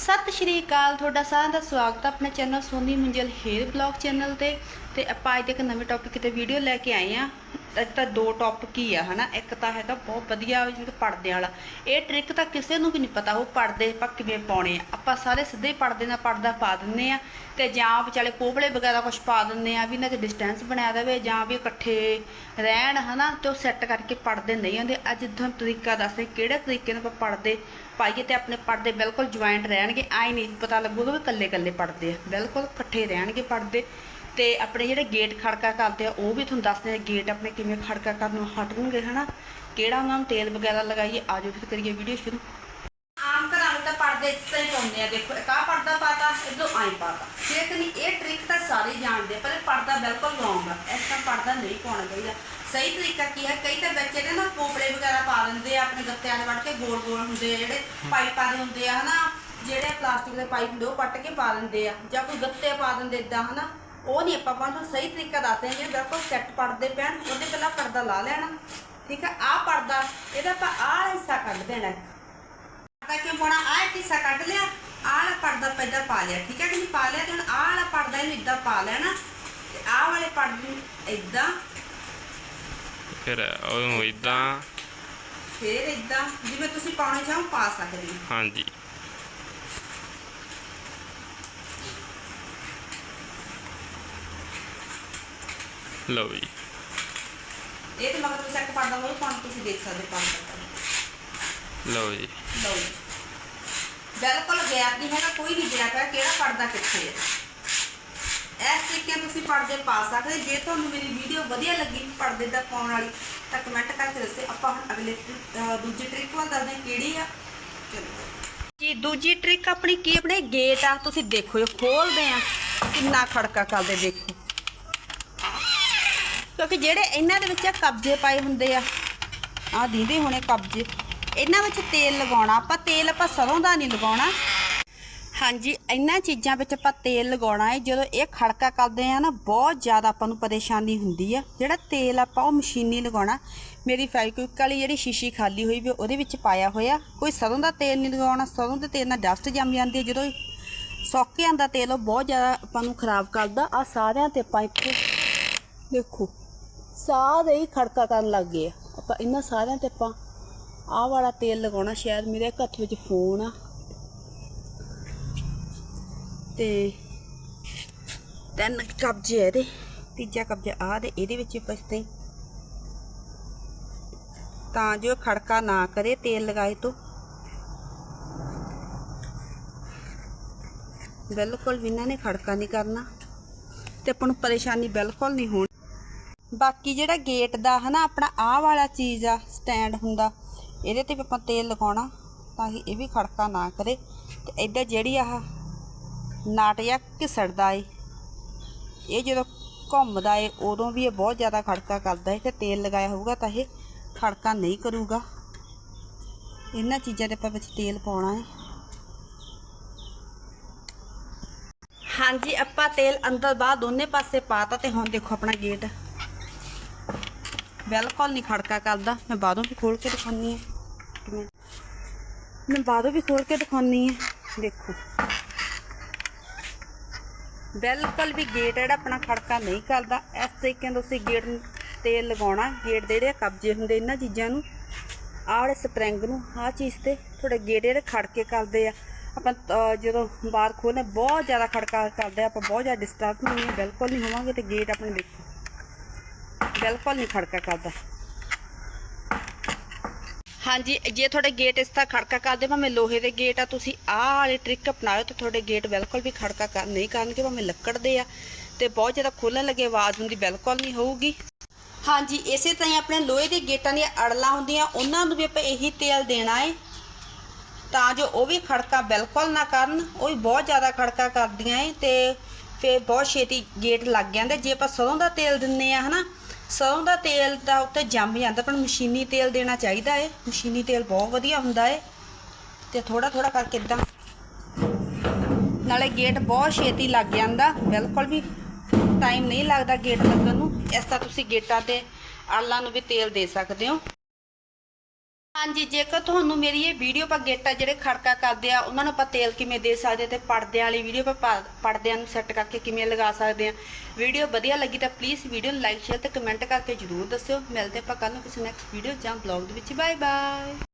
ਸਤਿ ਸ਼੍ਰੀ ਅਕਾਲ, ਤੁਹਾਡਾ ਸਾਰਿਆਂ ਦਾ ਸਵਾਗਤ ਹੈ ਆਪਣੇ channel Soni Munjal hair blog channel ਤੇ। ਤੇ ਆਪਾਂ ਅੱਜ ਇੱਕ ਨਵੇਂ ਟੌਪਿਕ ਤੇ ਵੀਡੀਓ ਲੈ ਕੇ ਆਏ ਆ। ਤਾਂ ਦੋ ਟੌਪਿਕ ਹੀ ਆ, ਹਨਾ? ਇੱਕ ਤਾਂ ਹੈਗਾ ਬਹੁਤ ਵਧੀਆ ਜਿਹੜਾ ਪਰਦੇ ਵਾਲਾ। ਇਹ ਟ੍ਰਿਕ ਤਾਂ ਕਿਸੇ ਨੂੰ ਵੀ ਨਹੀਂ ਪਤਾ, ਉਹ ਪਰਦੇ ਆਪਾਂ ਕਿਵੇਂ ਪਾਉਣੇ ਆ। ਆਪਾਂ ਸਾਰੇ ਸਿੱਧੇ ਹੀ ਪਰਦੇ ਨਾਲ ਪਰਦਾ ਪਾ ਦਿੰਨੇ ਆ। ਤੇ ਜਾਂ ਵਿਚਾਲੇ ਪੋਪਲੇ ਵਗੈਰਾ ਕੁਝ ਪਾ ਦਿੰਨੇ ਆ ਵੀ ਇਹਨਾਂ 'ਚ ਡਿਸਟੈਂਸ ਬਣਾਇਆ ਦੇਵੇ ਜਾਂ ਵੀ ਇਕੱਠੇ ਰਹਿਣ, ਹਨਾ? ਤੇ ਉਹ ਸੈੱਟ ਕਰਕੇ ਪਰਦੇ ਨਹੀਂ ਹੁੰਦੇ। ਅੱਜ ਤੁਹਾਨੂੰ ਤਰੀਕਾ ਦੱਸਦੇ ਕਿਹੜੇ ਤਰੀਕੇ ਨਾਲ ਆਪਾਂ ਪਰਦੇ ਪਾਈਏ ਤੇ ਆਪਣੇ ਪਰਦੇ ਬਿਲਕੁਲ ਜੁਆਇੰਟ ਰਹਿਣਗੇ ਆਈ ਨਹੀਂ ਪਤਾ ਲੱਗੂਗਾ ਵੀ ਕੱਲੇ ਕੱਲੇ ਪਰਦੇ ਆ। ਬਿਲਕੁਲ ਇਕੱਠੇ ਰਹਿਣਗੇ ਪਰਦੇ ਤੇ ਆਪਣੇ ਜਿਹੜੇ ਗੇਟ ਖੜਕਾ ਕਰਦੇ ਆ ਉਹ ਵੀ ਤੁਹਾਨੂੰ ਦੱਸਦੇ ਆ ਗੇਟ ਆਪਣੇ ਕਿਵੇਂ ਖੜਕਾ ਕਰਨ ਨੂੰ ਹਟਣਗੇ ਹਨਾ? ਕਿਹੜਾ ਉਹਨਾਂ ਨੂੰ ਤੇਲ ਵਗੈਰਾ ਲਗਾਈਏ? ਆਜੋ ਫਿਰ ਕਰੀਏ ਵੀਡੀਓ ਸ਼ੁਰੂ। ਆਮ ਘਰਾਂ ਵਿੱਚ ਤਾਂ ਪਰਦੇ ਇਸ ਤਰ੍ਹਾਂ ਹੀ ਪਾਉਂਦੇ ਆ ਦੇਖੋ ਇੱਕ ਆਹ ਪਰਦਾ ਪਾਤਾ ਇਦੋਂ ਆਈ ਪਾਤਾ। ਠੀਕ ਨਹੀਂ ਇਹ ਟ੍ਰਿਕ ਤਾਂ ਸਾਰੇ ਜਾਣਦੇ ਆ, ਪਰ ਇਹ ਪਰਦਾ ਬਿਲਕੁਲ ਰੋਂਗ ਆ। ਇਸ ਤਰ੍ਹਾਂ ਪਰਦਾ ਨਹੀਂ ਪਾਉਣਾ ਚਾਹੀਦਾ। ਸਹੀ ਤਰੀਕਾ ਕੀ ਹੈ? ਕਈ ਤਾਂ ਬੱਚੇ ਨੇ ਨਾ ਪੋਪੜੇ ਵਗੈਰਾ ਪਾ ਦਿੰਦੇ ਆ ਆਪਣੇ ਗੱਤਿਆਂ ਦੇ ਵੜ ਕੇ ਗੋਲ ਗੋਲ ਹੁੰਦੇ ਆ ਜਿਹੜੇ ਪਾਈਪਾਂ ਦੇ ਹੁੰਦੇ ਆ ਹਨਾ? ਜਿਹੜੇ ਪਲਾਸਟਿਕ ਦੇ ਪਾਈਪ ਹੁੰਦੇ ਉਹ ਪੱਟ ਕੇ ਪਾ ਦਿੰਦੇ ਆ ਜਾਂ ਕੋਈ ਗੱਤੇ ਪਾ ਦਿੰਦੇ ਇਦਾਂ ਹਨਾ? ਉਹ ਨਹੀਂ ਆਪਾਂ ਪਾਉਣਾ ਸਹੀ ਤਰੀਕਾ ਦੱਸਦੇ ਜੇ ਬਿਲਕੁਲ ਸੈੱਟ ਪੜਦੇ ਪੈਣ ਉਹਦੇ ਪਹਿਲਾਂ ਪਰਦਾ ਲਾ ਲੈਣਾ। ਠੀਕ ਆ? ਆਹ ਪਰਦਾ ਇਹਦਾ ਆਪਾਂ ਆਹ ਹਿੱਸਾ ਕੱਢ ਦੇਣਾ ਹੈ। ਪਰਦਾ ਕਿਉਂ ਪਾਉਣਾ? ਆਹ ਹਿੱਸਾ ਕੱਢ ਲਿਆ ਆਹ ਵਾਲਾ ਪਰਦਾ ਪਹਿਲਾਂ ਪਾ ਲਿਆ। ਠੀਕ ਹੈ ਕਿ ਨਹੀਂ? ਪਾ ਲਿਆ ਤੇ ਹੁਣ ਆਹ ਵਾਲਾ ਪਰਦਾ ਇਹਨੂੰ ਇਦਾਂ ਪਾ ਲੈਣਾ। ਤੇ ਆਹ ਵਾਲੇ ਪਰਦੇ ਨੂੰ ਇਦਾਂ ਫਿਰ ਉਹਨੂੰ ਇਦਾਂ। ਫੇਰ ਇਦਾਂ ਜਿਵੇਂ ਤੁਸੀਂ ਪਾਉਣਾ ਚਾਹੋ ਪਾ ਸਕਦੇ ਹੋ। ਹਾਂਜੀ। ਲਓ ਜੀ। ਇਹ ਤੇ ਮਗਰ ਤੁਸੀਂ ਇੱਕ ਪਰਦਾ ਹੋਰ ਪਾਉਣਾ ਤੁਸੀਂ ਦੇਖ ਸਕਦੇ ਪਰਦਾ ਲਓ ਜੀ। ਲਓ ਜੀ। ਬਿਲਕੁਲ ਗੈਪ ਨਹੀਂ ਹੈਗਾ ਕੋਈ ਨਹੀਂ ਗੈਪ ਹੈ ਕਿਹੜਾ ਪਰਦਾ ਕਿੱਥੇ ਹੈ। ਇਸ ਤਰੀਕੇ ਤੁਸੀਂ ਪਰਦੇ ਪਾ ਸਕਦੇ ਜੇ ਤੁਹਾਨੂੰ ਮੇਰੀ ਵੀਡੀਓ ਵਧੀਆ ਲੱਗੀ ਪਰਦੇ ਦਾ ਪਾਉਣ ਵਾਲੀ ਤਾਂ ਕਮੈਂਟ ਕਰਕੇ ਦੱਸੇ ਆਪਾਂ ਹੁਣ ਅਗਲੇ ਦੂਜੀ ਟ੍ਰਿਕ ਵੱਲ ਦੱਸਦੇ ਕਿਹੜੀ ਆ? ਚਲੋ। ਜੀ ਦੂਜੀ ਟ੍ਰਿਕ ਆਪਣੀ ਕੀ ਆਪਣੇ ਗੇਟ ਆ। ਤੁਸੀਂ ਦੇਖੋ ਇਹ ਖੋਲਦੇ ਆ। ਕਿੰਨਾ ਖੜਕਾ ਕਰਦੇ ਦੇਖੋ। ਕਿਉਂਕਿ ਜਿਹੜੇ ਇਹਨਾਂ ਦੇ ਵਿੱਚ ਆ ਕਬਜੇ ਪਾਏ ਹੁੰਦੇ ਆ ਆ ਦੀਦੇ ਹੋਣੇ ਕਬਜੇ, ਇਹਨਾਂ ਵਿੱਚ ਤੇਲ ਲਗਾਉਣਾ, ਆਪਾਂ ਤੇਲ ਆਪਾਂ ਸਰੋਂ ਦਾ ਨਹੀਂ ਲਗਾਉਣਾ। ਹਾਂਜੀ, ਇਹਨਾਂ ਚੀਜ਼ਾਂ ਵਿੱਚ ਆਪਾਂ ਤੇਲ ਲਗਾਉਣਾ ਹੈ ਜਦੋਂ ਇਹ ਖੜਕਾ ਕਰਦੇ ਆ ਨਾ, ਬਹੁਤ ਜ਼ਿਆਦਾ ਆਪਾਂ ਨੂੰ ਪਰੇਸ਼ਾਨੀ ਹੁੰਦੀ ਆ। ਜਿਹੜਾ ਤੇਲ ਆਪਾਂ ਉਹ ਮਸ਼ੀਨੀ ਲਗਾਉਣਾ, ਮੇਰੀ ਫੈਵਿਕਵਿਕ ਵਾਲੀ ਜਿਹੜੀ ਸ਼ੀਸ਼ੀ ਖਾਲੀ ਹੋਈ ਵੀ ਉਹਦੇ ਵਿੱਚ ਪਾਇਆ ਹੋਇਆ। ਕੋਈ ਸਰੋਂ ਦਾ ਤੇਲ ਨਹੀਂ ਲਗਾਉਣਾ, ਸਰੋਂ ਦੇ ਤੇਲ ਨਾਲ ਡਸਟ ਜੰਮ ਜਾਂਦੀ ਹੈ ਜਦੋਂ ਸੁੱਕ ਜਾਂਦਾ ਤੇਲ ਉਹ ਬਹੁਤ ਜ਼ਿਆਦਾ ਆਪਾਂ ਨੂੰ ਖਰਾਬ ਕਰਦਾ। ਆ ਸਾਰਿਆਂ ਤੇ ਆਪਾਂ ਇੱਥੇ ਦੇਖੋ ਸਾਰੇ ਹੀ ਖੜਕਾ ਕਰਨ ਲੱਗ ਗਏ ਆ। ਆਪਾਂ ਇਹਨਾਂ ਸਾਰਿਆਂ ਤੇ ਆਪਾਂ ਆਹ ਵਾਲਾ ਤੇਲ ਲਗਾਉਣਾ, ਸ਼ਾਇਦ ਮੇਰੇ ਹੱਥ ਵਿੱਚ ਫੋਨ ਆ। ਤੇ ਤਿੰਨ ਕਬਜੇ ਇਹਦੇ, ਤੀਜਾ ਕਬਜਾ ਆ ਤੇ ਇਹਦੇ ਵਿੱਚ ਪਸਤੇ ਤਾਂ ਜੋ ਖੜਕਾ ਨਾ ਕਰੇ ਤੇਲ ਲਗਾਏ ਤੋਂ। ਬਿਲਕੁਲ ਵੀ ਇਹਨਾਂ ਨੇ ਖੜਕਾ ਨਹੀਂ ਕਰਨਾ। ਤੇ ਆਪਾਂ ਨੂੰ ਪਰੇਸ਼ਾਨੀ ਬਿਲਕੁਲ ਨਹੀਂ ਹੋਣੀ। ਬਾਕੀ ਜਿਹੜਾ ਗੇਟ ਦਾ ਹਨਾ, ਆਪਣਾ ਆਹ ਵਾਲਾ ਚੀਜ਼ ਆ ਸਟੈਂਡ ਹੁੰਦਾ, ਇਹਦੇ ਤੇ ਵੀ ਆਪਾਂ ਤੇਲ ਲਗਾਉਣਾ, ਤਾਂ ਕਿ ਇਹ ਵੀ ਖੜਕਾ ਨਾ ਕਰੇ। ਤੇ ਇੱਧਰ ਜਿਹੜੀ ਆਹ ਨਾਟ ਜਾਂ ਘਿਸੜਦਾ ਏ, ਇਹ ਜਦੋਂ ਘੁੰਮਦਾ ਏ, ਉਦੋਂ ਵੀ ਇਹ ਬਹੁਤ ਜ਼ਿਆਦਾ ਖੜਕਾ ਕਰਦਾ ਏ ਤੇ ਤੇਲ ਲਗਾਇਆ ਹੋਊਗਾ ਤਾਂ ਇਹ ਖੜਕਾ ਨਹੀਂ ਕਰੂਗਾ। ਇਹਨਾਂ ਚੀਜ਼ਾਂ ਦੇ ਆਪਾਂ ਵਿੱਚ ਤੇਲ ਪਾਉਣਾ ਏ। ਹਾਂਜੀ, ਆਪਾਂ ਤੇਲ ਅੰਦਰ ਬਾਹਰ ਦੋਨੇ ਪਾਸੇ ਪਾਤਾ ਤੇ ਹੁਣ ਦੇਖੋ ਆਪਣਾ ਗੇਟ ਬਿਲਕੁਲ ਨਹੀਂ ਖੜਕਾ ਕਰਦਾ। ਮੈਂ ਬਾਹਰੋਂ ਵੀ ਖੋਲ ਕੇ ਦਿਖਾਉਣੀ ਹੈ। ਕਿਵੇਂ? ਮੈਂ ਬਾਹਰੋਂ ਵੀ ਖੋਲ ਕੇ ਦਿਖਾਉਣੀ ਹੈ। ਦੇਖੋ। ਬਿਲਕੁਲ ਵੀ ਗੇਟ ਜਿਹੜਾ ਆਪਣਾ ਖੜਕਾ ਨਹੀਂ ਕਰਦਾ। ਇਸ ਤਰੀਕੇ ਨਾਲ ਤੁਸੀਂ ਗੇਟ ਨੂੰ ਤੇਲ ਲਗਾਉਣਾ। ਗੇਟ ਦੇ ਜਿਹੜੇ ਕਬਜੇ ਹੁੰਦੇ ਇਹਨਾਂ ਚੀਜ਼ਾਂ ਨੂੰ, ਆਹ ਵਾਲੇ ਸਪਰਿੰਗ ਨੂੰ, ਆਹ ਚੀਜ਼ ਤੇ ਥੋੜੇ ਗੇਟ ਜਿਹੜੇ ਖੜਕੇ ਕਰਦੇ ਆ। ਆਪਾਂ ਜਦੋਂ ਬਾਹਰ ਖੋਲ੍ਹਦੇ ਬਹੁਤ ਜ਼ਿਆਦਾ ਖੜਕਾ ਕਰਦੇ ਆ। ਆਪਾਂ ਬਹੁਤ ਜ਼ਿਆਦਾ ਡਿਸਟਰਬ ਨਹੀਂ ਹੋਵਾਂਗੇ ਬਿਲਕੁਲ ਨਹੀਂ ਹੋਵਾਂਗੇ ਤੇ ਗੇਟ ਆਪਣੇ ਦੇਖੋ ਬਿਲਕੁਲ ਨਹੀਂ ਖੜਕਾ ਕਰਦਾ। ਹਾਂਜੀ, ਜੇ ਤੁਹਾਡੇ ਗੇਟ ਇਸ ਤਰ੍ਹਾਂ ਖੜਕਾ ਕਰਦੇ ਭਾਵੇਂ ਲੋਹੇ ਦੇ ਗੇਟ ਆ, ਤੁਸੀਂ ਆਹ ਵਾਲੀ ਟ੍ਰਿਕ ਅਪਣਾਓ ਤੇ ਤੁਹਾਡੇ ਗੇਟ ਬਿਲਕੁਲ ਵੀ ਖੜਕਾ ਨਹੀਂ ਕਰਨਗੇ, ਭਾਵੇਂ ਲੱਕੜ ਦੇ ਆ ਤੇ ਬਹੁਤ ਜ਼ਿਆਦਾ ਖੋਲਣ ਲੱਗੇ, ਆਵਾਜ਼ ਹੁੰਦੀ ਬਿਲਕੁਲ ਨਹੀਂ ਹੋਊਗੀ। ਹਾਂਜੀ, ਇਸੇ ਤਰ੍ਹਾਂ ਹੀ ਆਪਣੇ ਲੋਹੇ ਦੇ ਗੇਟਾਂ ਦੀਆਂ ਅੜਲਾਂ ਹੁੰਦੀਆਂ, ਉਹਨਾਂ ਨੂੰ ਵੀ ਆਪਾਂ ਇਹੀ ਤੇਲ ਦੇਣਾ ਏ, ਤਾਂ ਜੋ ਉਹ ਵੀ ਖੜਕਾ ਬਿਲਕੁਲ ਨਾ ਕਰਨ, ਉਹ ਵੀ ਬਹੁਤ ਜ਼ਿਆਦਾ ਖੜਕਾ ਕਰਦੀਆਂ ਏ ਤੇ ਫਿਰ ਬਹੁਤ ਛੇਤੀ ਗੇਟ ਲੱਗ ਜਾਂਦੇ। ਜੇ ਆਪਾਂ ਸਰੋਂ ਦਾ ਤੇਲ ਦਿੰਨੇ ਆ, ਹਨਾ ਸਰੋਂ ਦਾ ਤੇਲ ਤਾਂ ਉੱਤੇ ਜੰਮ ਜਾਂਦਾ, ਪਰ ਮਸ਼ੀਨੀ ਤੇਲ ਦੇਣਾ ਚਾਹੀਦਾ ਏ। ਮਸ਼ੀਨੀ ਤੇਲ ਬਹੁਤ ਵਧੀਆ ਹੁੰਦਾ ਏ। ਤੇ ਥੋੜਾ ਥੋੜਾ ਕਰਕੇ ਇਦਾਂ ਨਾਲੇ ਗੇਟ ਬਹੁਤ ਛੇਤੀ ਲੱਗ ਜਾਂਦਾ। ਬਿਲਕੁਲ ਵੀ ਟਾਈਮ ਨਹੀਂ ਲੱਗਦਾ ਗੇਟ ਲੱਗਣ ਨੂੰ। ਇਸ ਤਰ੍ਹਾਂ ਤੁਸੀਂ ਗੇਟਾਂ ਤੇ ਆਲਾਂ ਨੂੰ ਵੀ ਤੇਲ ਦੇ ਸਕਦੇ ਹੋ। ਹਾਂਜੀ, ਜੇਕਰ ਤੁਹਾਨੂੰ ਮੇਰੀ ਇਹ ਵੀਡੀਓ ਪਰ ਗੇਟਾ ਜਿਹੜੇ ਖੜਕਾ ਕਰਦੇ ਆ, ਉਹਨਾਂ ਨੂੰ ਆਪਾਂ ਤੇਲ ਕਿਵੇਂ ਦੇ ਸਕਦੇ ਤੇ ਪਰਦਿਆਂ ਵਾਲੀ ਵੀਡੀਓ ਪਾ, ਪਰਦਿਆਂ ਨੂੰ ਸੈੱਟ ਕਰਕੇ ਕਿਵੇਂ ਲਗਾ ਸਕਦੇ ਆ। ਵੀਡੀਓ ਵਧੀਆ ਲੱਗੀ ਤਾਂ ਪਲੀਜ਼ ਵੀਡੀਓ ਨੂੰ ਲਾਈਕ ਸ਼ੇਅਰ ਤੇ ਕਮੈਂਟ ਕਰਕੇ ਜਰੂਰ ਦੱਸਿਓ। ਮਿਲਦੇ ਆਪਾਂ ਕੱਲ ਨੂੰ ਕਿਸੇ ਨੈਕਸਟ ਵੀਡੀਓ ਜਾਂ ਬਲੌਗ ਦੇ ਵਿੱਚ। Bye bye